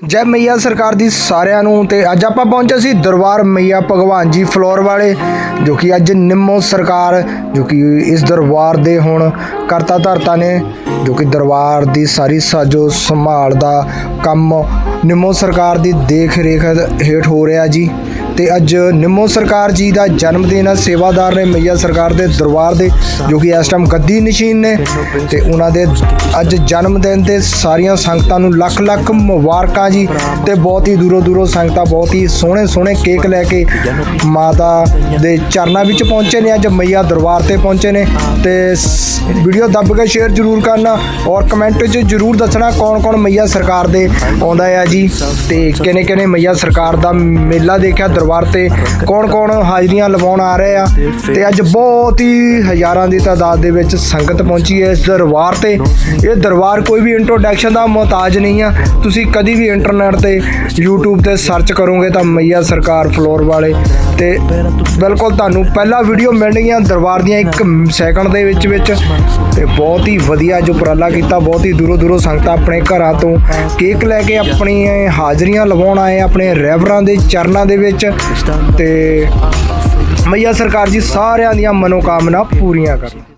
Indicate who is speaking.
Speaker 1: ਜੈ ਮਈਆ ਸਰਕਾਰ ਦੀ ਸਾਰਿਆਂ ਨੂੰ ਤੇ ਅੱਜ ਆਪਾਂ ਪਹੁੰਚੇ ਸੀ ਦਰਬਾਰ ਮਈਆ ਭਗਵਾਨ ਜੀ ਫਲੋਰ ਵਾਲੇ, ਜੋ ਕਿ ਅੱਜ ਨਿੰਮੋ ਸਰਕਾਰ, ਜੋ ਕਿ ਇਸ ਦਰਬਾਰ ਦੇ ਹੁਣ ਕਰਤਾ ਧਰਤਾ ਨੇ, ਜੋ ਕਿ ਦਰਬਾਰ ਦੀ ਸਾਰੀ ਸਾਜੋ ਸੰਭਾਲ ਦਾ ਕੰਮ ਨਿੰਮੋ ਸਰਕਾਰ ਦੀ ਦੇਖ ਰੇਖ ਹੇਠ ਹੋ ਰਿਹਾ ਜੀ। ਤੇ ਅੱਜ ਨਿੰਮੋ ਸਰਕਾਰ ਜੀ ਦਾ ਜਨਮ ਦਿਨ ਹੈ ਸੇਵਾਦਾਰ ਨੇ ਮਈਆ ਸਰਕਾਰ ਦੇ ਦਰਬਾਰ ਦੇ, ਜੋ ਕਿ ਇਸ ਟਾਈਮ ਗੱਦੀ ਨਸ਼ੀਨ ਨੇ ਤੇ ਉਹਨਾਂ ਦੇ ਅੱਜ ਜਨਮ ਦਿਨ ਤੇ ਸਾਰੀਆਂ ਸੰਗਤਾਂ ਨੂੰ ਲੱਖ ਲੱਖ ਮੁਬਾਰਕਾਂ ਜੀ ਤੇ ਬਹੁਤ ਹੀ ਦੂਰੋਂ ਦੂਰੋਂ ਸੰਗਤਾਂ ਬਹੁਤ ਹੀ ਸੋਹਣੇ ਸੋਹਣੇ ਕੇਕ ਲੈ ਕੇ ਮਾਤਾ ਦੇ ਚਰਨਾਂ ਵਿੱਚ ਪਹੁੰਚੇ ਨੇ, ਅੱਜ ਮਈਆ ਦਰਬਾਰ ਤੇ ਪਹੁੰਚੇ ਨੇ ਤੇ ਵੀਡੀਓ ਦੱਬ ਕੇ ਸ਼ੇਅਰ ਜ਼ਰੂਰ ਕਰਨਾ ਔਰ ਕਮੈਂਟ 'ਚ ਜ਼ਰੂਰ ਦੱਸਣਾ ਕੌਣ ਕੌਣ ਮਈਆ ਸਰਕਾਰ ਦੇ ਆਉਂਦਾ ਆ ਜੀ ਤੇ ਕਿਨੇ ਕਿਨੇ ਮਈਆ ਸਰਕਾਰ ਦਾ ਮੇਲਾ ਦੇਖਿਆ ਦਰਬਾਰ ਤੇ ਕੌਣ ਕੌਣ ਹਾਜ਼ਰੀਆਂ ਲਵਾਉਣ ਆ ਰਹੇ ਆ। ਤੇ ਅੱਜ ਬਹੁਤ ਹੀ ਹਜ਼ਾਰਾਂ ਦੀ ਤਾਦਾਦ ਦੇ ਵਿੱਚ ਸੰਗਤ ਪਹੁੰਚੀ ਹੈ ਇਸ ਦਰਬਾਰ ਤੇ। ਇਹ ਦਰਬਾਰ ਕੋਈ ਵੀ ਇੰਟਰੋਡਕਸ਼ਨ ਦਾ ਮੁਹਤਾਜ ਨਹੀਂ ਆ। ਤੁਸੀਂ ਕਦੀ ਵੀ ਇੰਟਰਨੈਟ ਤੇ YouTube ਤੇ ਸਰਚ ਕਰੋਗੇ ਤਾਂ ਮਈਆ ਸਰਕਾਰ ਫਲੋਰ ਵਾਲੇ ਤੇ ਬਿਲਕੁਲ ਤੁਹਾਨੂੰ ਪਹਿਲਾ ਵੀਡੀਓ ਮਿਲਣਗੀਆਂ ਦਰਬਾਰ ਦੀਆਂ ਇੱਕ ਸੈਕਿੰਡ ਦੇ ਵਿੱਚ ਵਿੱਚ। ਤੇ ਬਹੁਤ ਹੀ ਵਧੀਆ ਜੋ ਉਪਰਾਲਾ ਕੀਤਾ, ਬਹੁਤ ਹੀ ਦੂਰੋਂ ਦੂਰੋਂ ਸੰਗਤਾਂ ਆਪਣੇ ਘਰਾਂ ਤੋਂ ਕੇਕ ਲੈ ਕੇ ਆਪਣੀ ਹਾਜ਼ਰੀਆਂ ਲਵਾਉਣ ਆਏ, ਆਪਣੇ ਰੈਵਰਾਂ ਦੇ ਚਰਨਾਂ ਦੇ ਵਿੱਚ। ਤੇ ਮਈਆ ਸਰਕਾਰ ਜੀ ਸਾਰਿਆਂ ਦੀਆਂ ਮਨੋਕਾਮਨਾ ਪੂਰੀਆਂ ਕਰਨ।